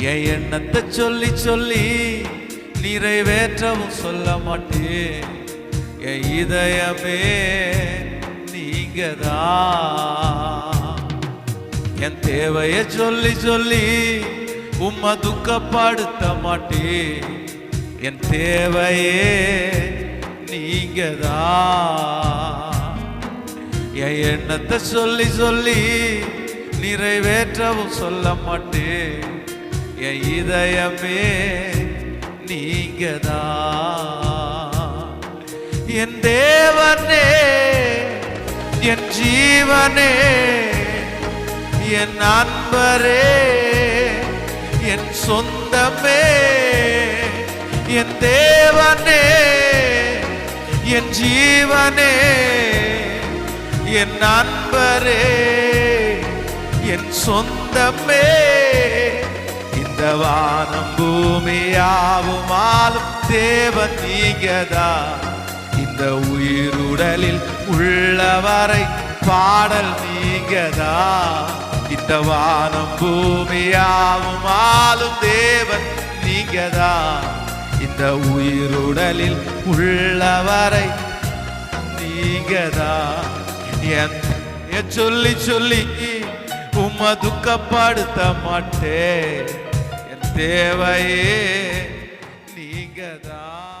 என் எண்ணத்தை சொல்லி சொல்லி நிறைவேற்றவும் சொல்ல மாட்டேன். என் இதயமே நீங்கதா? என் தேவையை சொல்லி சொல்லி உம்மை துக்கப்படுத்த மாட்டேன். என் தேவையே நீங்கதான் என் எண்ணத்தை சொல்லி சொல்லி நிறைவேற்றவும் சொல்ல மாட்டேன். என் இதயமே நீங்கதான் என் தேவனே என் ஜீவனே என் நண்பரே என் சொந்தமே என் தேவனே என் ஜீவனே என் நண்பரே என் சொந்தமே. வானம் பூமியாவும் ஆளும் தேவன் நீங்கதா? இந்த உயிருடலில் உள்ளவரை பாடல் நீங்கதா? இந்த வானம் பூமியாவும் ஆளும் தேவன் நீங்கதா? இந்த உயிருடலில் உள்ளவரை நீங்கதா? என் சொல்லி சொல்லி உம்மை துக்கப்படுத்த மாட்டேன். தேவையே நீங்கதான்.